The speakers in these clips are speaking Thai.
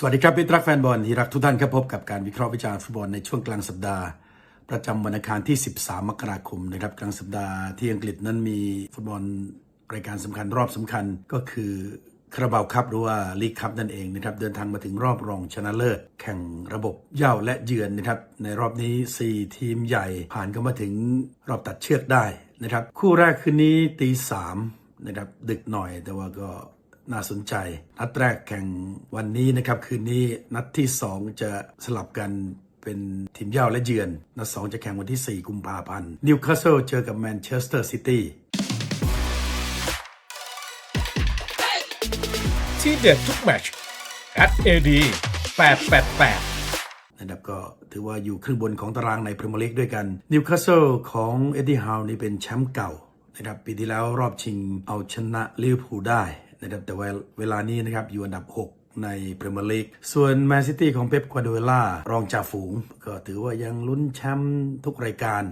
สวัสดีครับพิตรักแฟนบอลที่รักทุกท่านครับพบกับการวิเคราะห์วิจารณ์ฟุตบอลในช่วงกลางสัปดาห์ ประจำวันอังคารที่ 13 มกราคมนะครับกลางสัปดาห์ที่อังกฤษนั้นมีฟุตบอลรายการสำคัญรอบสำคัญก็คือคาราบาวคัพหรือว่าลีกคัพนั่นเองนะครับเดินทางมาถึงรอบรองชนะเลิศแข่งระบบเย้าและเยือนนะครับในรอบนี้ 4 ทีมใหญ่ผ่านก็มาถึงรอบตัดเชือกได้นะครับคู่แรกคืนนี้ตีสามนะครับดึกหน่อยแต่ว่าก็ น่าสนใจ นัดแรกแข่งวันนี้นะครับคืนนี้นัดที่ 2 จะสลับกันเป็นทีมเย่าและเยือน นัด2จะแข่งวันที่ 4 กุมภาพันธ์นิวคาสเซิลเจอกับแมนเชสเตอร์ซิตี้ที่เด็ดทุกแมตช at AD 888นะครับก็ถือว่าอยู่ครึ่งบนของตารางในพรีเมียร์ลีกด้วยกันนิวคาสเซิลของเอ็ดดี้ฮาวนี่เป็นแชมป์เก่านะครับปีที่แล้วรอบชิงเอาชนะลิเวอร์พูลได้ นะครับแต่ว่าเวลานี้นะครับอยู่อันดับ 6 ในพรีเมียร์ลีกส่วนแมนซิตี้ของเป๊ปควาโดล่ารองจ่าฝูง ก็ถือว่ายังลุ้นแชมป์ทุกรายการ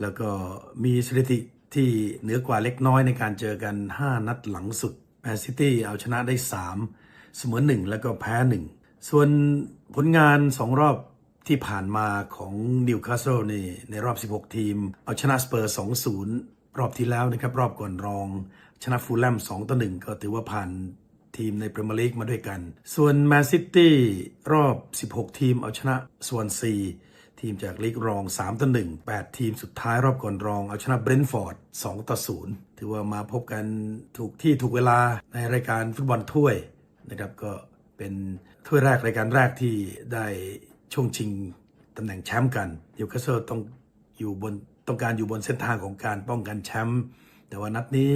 แล้วก็มีสถิติที่เหนือกว่าเล็กน้อยในการเจอกัน 5 นัดหลังสุดแมนซิตี้เอาชนะได้ 3 เสมอ 1 แล้วก็แพ้ 1 ส่วนผลงาน 2 รอบที่ผ่านมาของนิวคาสเซิลนี่ในรอบ 16 ทีม เอาชนะสเปอร์ 2-0 รอบที่แล้วนะครับรอบก่อนรอง ชนะฟูลแลม2ต่อ1ก็ถือว่าผ่านทีมในพรีเมียร์ลีกมาด้วยกัน ส่วนแมนซิตี้รอบ 16 ทีมเอาชนะส่วน4ทีมจากลีกรอง 3 ต่อ 1 8 ทีมสุดท้ายรอบก่อนรอง เอาชนะเบรนท์ฟอร์ด 2 ต่อ 0 ถือว่ามาพบกันถูกที่ถูกเวลาในรายการฟุตบอลถ้วยนะครับก็เป็นถ้วยแรกรายการแรกที่ได้ช่วงชิงตำแหน่งแชมป์กันนิวคาสเซิลต้องอยู่บน ต้องการอยู่บนเส้นทางของการป้องกันแชมป์แต่ว่านัดนี้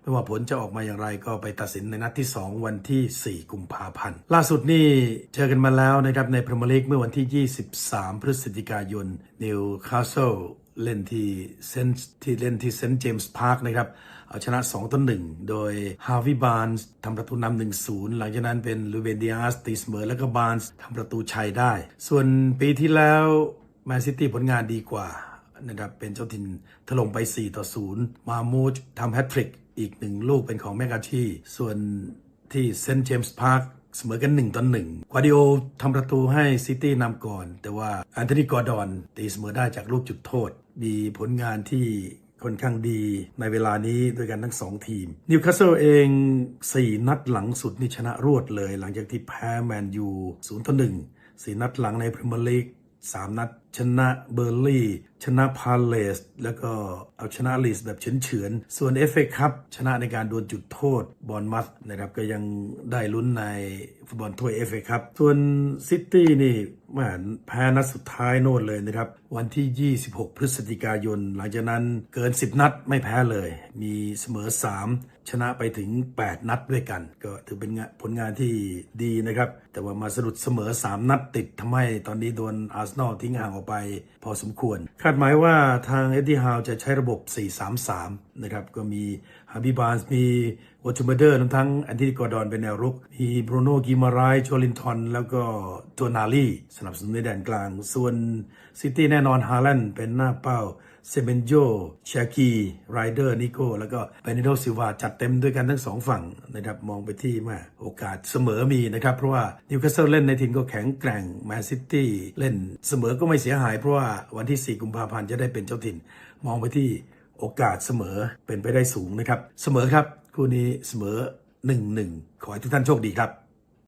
ไม่ว่าผลจะออกมาอย่างไรก็ไปตัดสินในนัดที่ 2 วันที่ 4 กุมภาพันธ์ ล่าสุดนี่เจอกันมาแล้วนะครับในพรีเมียร์ลีกเมื่อวันที่ 23 พฤศจิกายนนิวคาสเซิลเล่นที่เซนต์ที่เล่นที่เซนต์เจมส์พาร์คนะครับ เอาชนะ 2ต่อ1โดยฮาวิบานส์ทำประตูนำ1-0หลังจากนั้นเป็นลูเวนดิอาสตีเสมอแล้วก็บานส์ทำประตูชัยได้ ส่วนปีที่แล้วแมนซิตี้ผลงานดีกว่า นะครับเป็นเจ้าถิ่นถล่มไป 4 ต่อ 0 มามูชทำแฮตทริกอีกหนึ่งลูกเป็นของแมกกาชีส่วนที่เซนต์เจมส์พาร์คเสมอกัน 1 ต่อ 1 ควาดิโอทำประตูให้ซิตี้นำก่อน แต่ว่าแอนโทนีกอร์ดอนตีเสมอได้จากลูกจุดโทษ มีผลงานที่ค่อนข้างดีในเวลานี้ด้วยกันทั้ง 2 ทีม นิวคาสเซิลเอง 4 นัดหลังสุดนี่ชนะรวดเลย หลังจากที่แพ้แมนยู0ต่อ1 4 นัดหลังในพรีเมียร์ลีก สามนัด ชนะเบอร์ลี่ชนะพาเลส แล้วก็เอาชนะลีสแบบเฉือนๆส่วนเอฟเอคัพชนะในการดวลจุดโทษบอลมัสนะครับก็ยังได้ลุ้นในฟุตบอลถ้วย FA คัพส่วนซิตี้นี่ หมแพ้นัดสุดท้ายโน่นเลยนะครับ วันที่ 26 พฤศจิกายน หลังจากนั้นเกิน 10 นัดไม่แพ้เลย มีเสมอ 3 ชนะไปถึง 8 นัดด้วยกัน ก็ถือเป็นงานผลงานที่ดีนะครับ แต่ว่ามาสะดุดเสมอ 3 นัดติดทำให้ตอนนี้โดนอาร์เซนอลทิ้งห่างออกไป พอสมควร คาดหมายว่าทางเอ็ดดี้ฮาวจะใช้ระบบ 4-3-3นะครับก็มีฮาบิบานส์มีวอตูมาเดอร์ทั้งแอนติกอร์ดอนเป็นแนวรุก มีบรูโน่กิมารายโชลินทอนแล้วก็ตัวนาลีสนับสนุนในแดนกลาง ส่วนซิตี้แน่นอนฮาแลนด์เป็นหน้าเป้าเซเบนโจชากีไรเดอร์นิโกแล้วก็เบนิโดซิลวาจัดเต็มด้วยกันทั้งสองฝั่งนะครับมองไปที่มาโอกาสเสมอมีนะครับ เพราะว่านิวคาสเซิลเล่นในทีมก็แข็งแกร่งแมนซิตี้เล่นเสมอก็ไม่เสียหาย เพราะว่าวันที่ 4 กุมภาพันธ์จะได้เป็นเจ้าถิ่น มองไปที่ โอกาสเสมอเป็นไปได้สูงนะครับ เสมอครับ คู่นี้เสมอ 1-1 ขอให้ทุกท่านโชคดีครับ